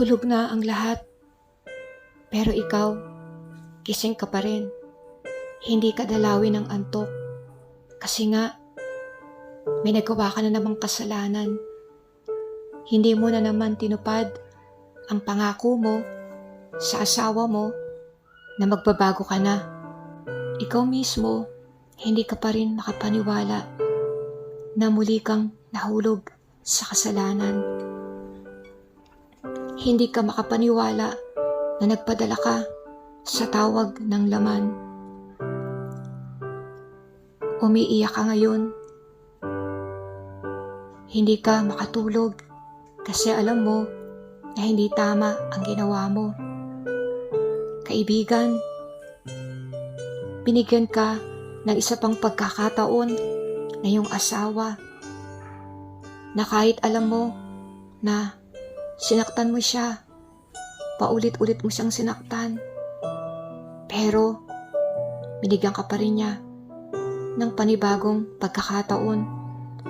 Tulog na ang lahat. Pero ikaw, gising ka pa rin. Hindi ka dalawin ng antok. Kasi nga, may nagawa ka na namang kasalanan. Hindi mo na naman tinupad ang pangako mo sa asawa mo na magbabago ka na. Ikaw mismo, hindi ka pa rin makapaniwala na muli kang nahulog sa kasalanan. Hindi ka makapaniwala na nagpadala ka sa tawag ng laman. Umiiyak ka ngayon. Hindi ka makatulog kasi alam mo na hindi tama ang ginawa mo. Kaibigan, binigyan ka ng isa pang pagkakataon na iyong asawa na kahit alam mo na sinaktan mo siya, paulit-ulit mo siyang sinaktan, pero binigyan ka pa rin niya ng panibagong pagkakataon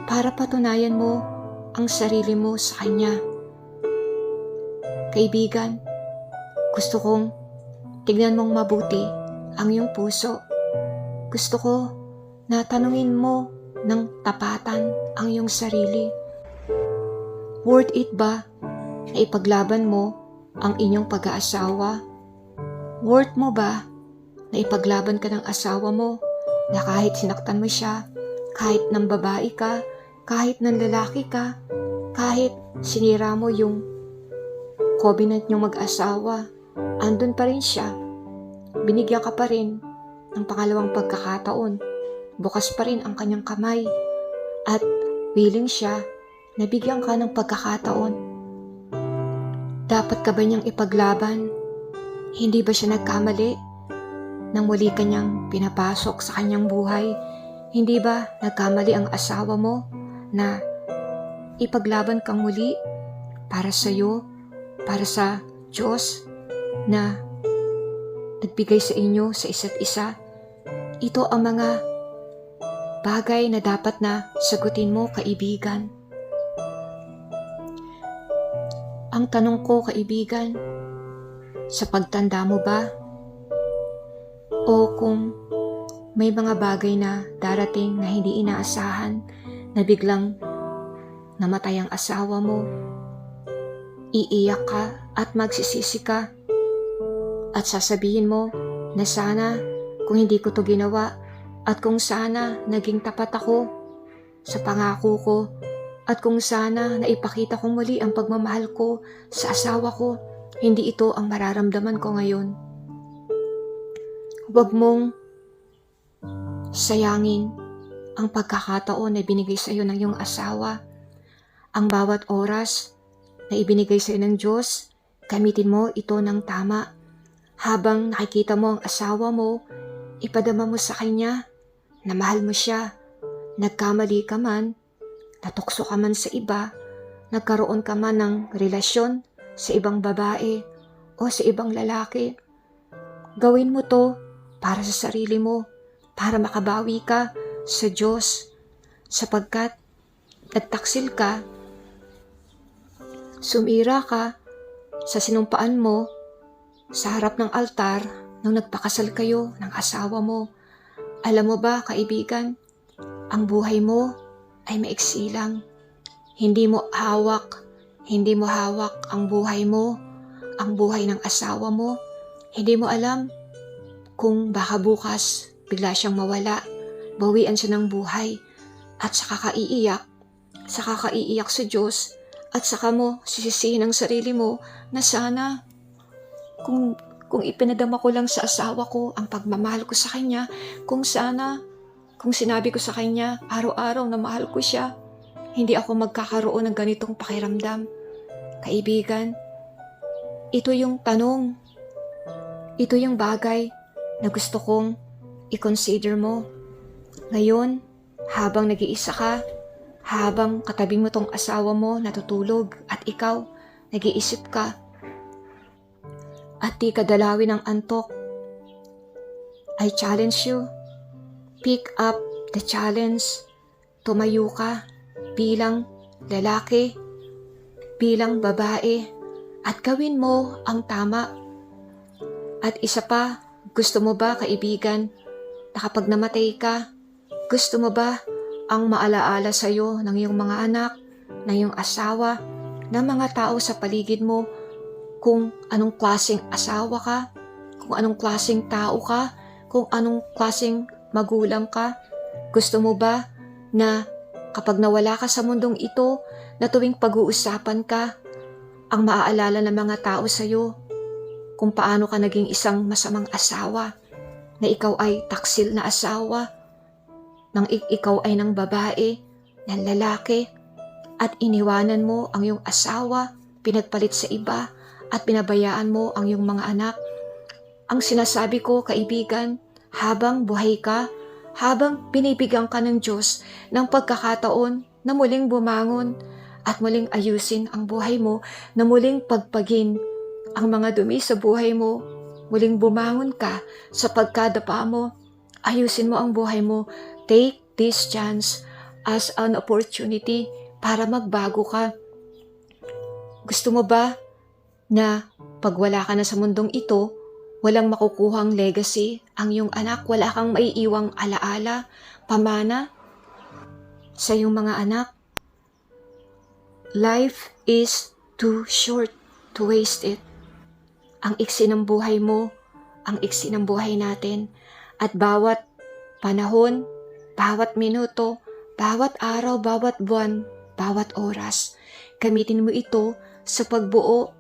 para patunayan mo ang sarili mo sa kanya. Kaibigan, gusto kong tignan mong mabuti ang iyong puso. Gusto ko na tanungin mo ng tapatan ang iyong sarili. Worth it ba na ipaglaban mo ang inyong pag-aasawa? Worth mo ba na ipaglaban ka ng asawa mo na kahit sinaktan mo siya, kahit ng babae ka, kahit ng lalaki ka, kahit sinira mo yung covenant niyong mag-asawa, andun pa rin siya. Binigyan ka pa rin ng pangalawang pagkakataon. Bukas pa rin ang kanyang kamay. At willing siya na bigyan ka ng pagkakataon. Dapat ka ba niyang ipaglaban? Hindi ba siya nagkamali? Nang muli kanyang pinapasok sa kanyang buhay, hindi ba nagkamali ang asawa mo na ipaglaban kang muli para sa iyo, para sa Diyos na nagbigay sa inyo sa isa't isa? Ito ang mga bagay na dapat na sagutin mo, kaibigan. Ang tanong ko, kaibigan, sa pagtanda mo ba? O kung may mga bagay na darating na hindi inaasahan na biglang namatay ang asawa mo, iiyak ka at magsisisi ka at sasabihin mo na sana kung hindi ko to ginawa at kung sana naging tapat ako sa pangako ko at kung sana naipakita ko muli ang pagmamahal ko sa asawa ko, hindi ito ang mararamdaman ko ngayon. Huwag mong sayangin ang pagkakataon na binigay sa iyo ng iyong asawa. Ang bawat oras na ibinigay sa iyo ng Diyos, gamitin mo ito ng tama. Habang nakikita mo ang asawa mo, ipadama mo sa kanya na mahal mo siya. Nagkamali ka man, natukso ka man sa iba, nagkaroon ka man ng relasyon sa ibang babae o sa ibang lalaki. Gawin mo to para sa sarili mo, para makabawi ka sa Diyos, sapagkat nagtaksil ka, sumira ka sa sinumpaan mo sa harap ng altar nung nagpakasal kayo ng asawa mo. Alam mo ba, kaibigan, ang buhay mo ay maiksi lang. Hindi mo hawak, hindi mo hawak ang buhay mo, ang buhay ng asawa mo. Hindi mo alam kung baka bukas bigla siyang mawala, bawian siya ng buhay, at saka kaiiyak, saka kaiiyak sa Diyos, at saka mo sisisihin ang sarili mo na sana kung kung ipinadama ko lang sa asawa ko ang pagmamahal ko sa kanya, kung sana kung sinabi ko sa kanya araw-araw na mahal ko siya, hindi ako magkakaroon ng ganitong pakiramdam. Kaibigan, ito yung tanong. Ito yung bagay na gusto kong i-consider mo. Ngayon, habang nag-iisa ka, habang katabi mo tong asawa mo natutulog at ikaw nag-iisip ka at di ka dalawin ng antok, I challenge you pick up the challenge. Tumayo ka bilang lalaki, bilang babae, at gawin mo ang tama. At isa pa, gusto mo ba kaibigan na kapag namatay ka, gusto mo ba ang maalaala sa iyo ng iyong mga anak, ng iyong asawa, ng mga tao sa paligid mo kung anong klaseng asawa ka, kung anong klaseng tao ka, kung anong klaseng magulang ka? Gusto mo ba na kapag nawala ka sa mundong ito, na tuwing pag-uusapan ka, ang maaalala ng mga tao sa iyo kung paano ka naging isang masamang asawa, na ikaw ay taksil na asawa, nang ik- ikaw ay ng babae, ng lalaki, at iniwanan mo ang iyong asawa, pinagpalit sa iba, at pinabayaan mo ang iyong mga anak. Ang sinasabi ko, kaibigan, habang buhay ka, habang binibigyan ka ng Diyos ng pagkakataon na muling bumangon at muling ayusin ang buhay mo, na muling pagpagin ang mga dumi sa buhay mo, muling bumangon ka sa pagkadapa mo, ayusin mo ang buhay mo, take this chance as an opportunity para magbago ka. Gusto mo ba na pag wala ka na sa mundong ito, walang makukuhang legacy ang iyong anak, wala kang maiiwang alaala, pamana sa iyong mga anak? Life is too short to waste it. Ang iksi ng buhay mo, ang iksi ng buhay natin, at bawat panahon, bawat minuto, bawat araw, bawat buwan, bawat oras, gamitin mo ito sa pagbuo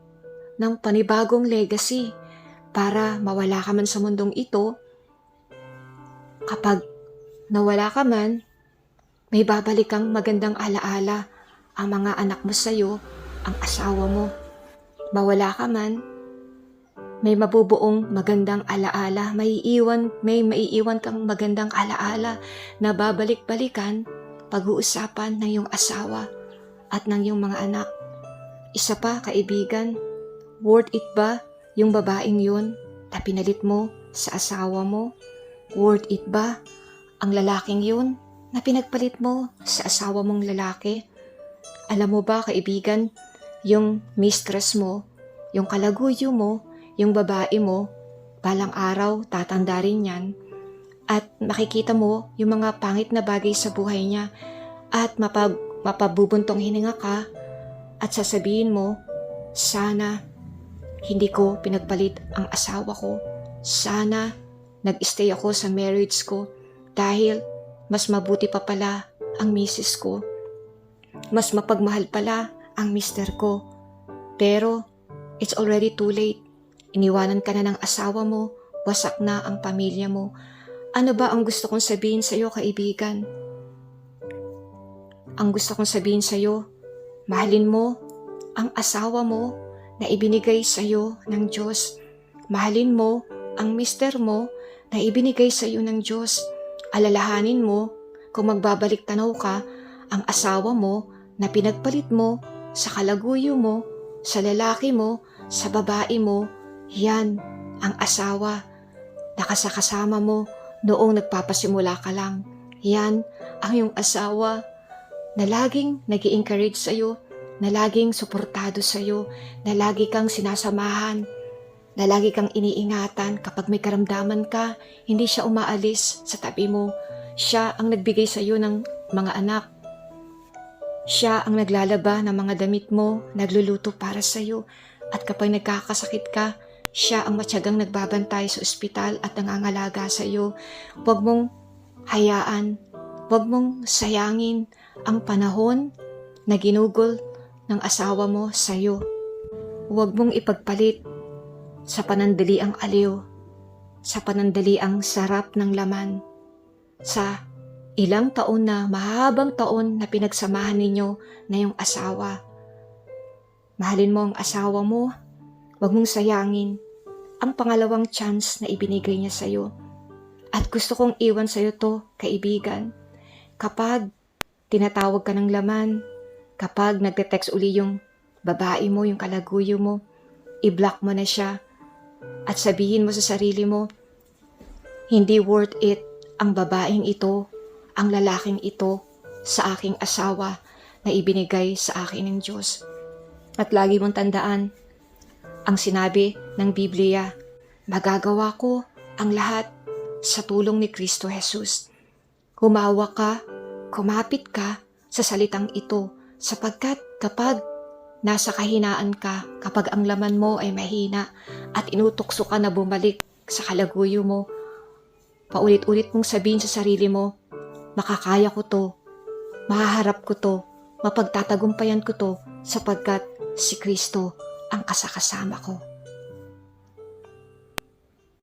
ng panibagong legacy para mawala ka man sa mundong ito. Kapag nawala ka man, may babalik kang magandang alaala ang mga anak mo sa'yo, ang asawa mo. Mawala ka man, may mabubuong magandang alaala, may iiwan, may maiiwan kang magandang alaala na babalik-balikan pag-uusapan ng iyong asawa at ng iyong mga anak. Isa pa, kaibigan, worth it ba yung babaeng yun na pinalit mo sa asawa mo? Worth it ba ang lalaking yun na pinagpalit mo sa asawa mong lalaki? Alam mo ba, kaibigan, yung mistress mo, yung kalaguyo mo, yung babae mo, balang araw tatanda rin yan at makikita mo yung mga pangit na bagay sa buhay niya at mapag, mapabubuntong hininga ka at sasabihin mo, sana hindi ko pinagpalit ang asawa ko. Sana nag-stay ako sa marriage ko dahil mas mabuti pa pala ang misis ko. Mas mapagmahal pala ang mister ko. Pero it's already too late. Iniwanan ka na ng asawa mo, wasak na ang pamilya mo. Ano ba ang gusto kong sabihin sa iyo, kaibigan? Ang gusto kong sabihin sa iyo, mahalin mo ang asawa mo na ibinigay sa iyo ng Diyos. Mahalin mo ang mister mo na ibinigay sa iyo ng Diyos. Alalahanin mo kung magbabalik tanaw ka ang asawa mo na pinagpalit mo sa kalaguyo mo, sa lalaki mo, sa babae mo, yan ang asawa na kasakasama mo noong nagpapasimula ka lang. Yan ang iyong asawa na laging nag encourage sa iyo, na laging suportado sa iyo, na lagi kang sinasamahan, na lagi kang iniingatan kapag may karamdaman ka, hindi siya umaalis sa tabi mo. Siya ang nagbigay sa iyo ng mga anak. Siya ang naglalaba ng mga damit mo, nagluluto para sa iyo. At kapag nagkakasakit ka, siya ang matyagang nagbabantay sa ospital at nangangalaga sa iyo. Huwag mong hayaan, huwag mong sayangin ang panahon na ginugol ng asawa mo sa iyo. Huwag mong ipagpalit sa panandali ang aliw, sa panandali ang sarap ng laman, sa ilang taon na mahabang taon na pinagsamahan ninyo na yung asawa. Mahalin mo ang asawa mo, huwag mong sayangin ang pangalawang chance na ibinigay niya sa iyo. At gusto kong iwan sa iyo to, kaibigan. Kapag tinatawag ka ng laman, kapag nagte-text uli yung babae mo, yung kalaguyo mo, i-block mo na siya at sabihin mo sa sarili mo, hindi worth it ang babaeng ito, ang lalaking ito sa aking asawa na ibinigay sa akin ng Diyos. At lagi mong tandaan, ang sinabi ng Biblia. Magagawa ko ang lahat sa tulong ni Kristo Jesus. Humawa ka, kumapit ka sa salitang ito sapagkat kapag nasa kahinaan ka, kapag ang laman mo ay mahina at inutukso ka na bumalik sa kalaguyo mo, paulit-ulit mong sabihin sa sarili mo, makakaya ko to, mahaharap ko to, mapagtatagumpayan ko to sapagkat si Kristo ang kasakasama ko.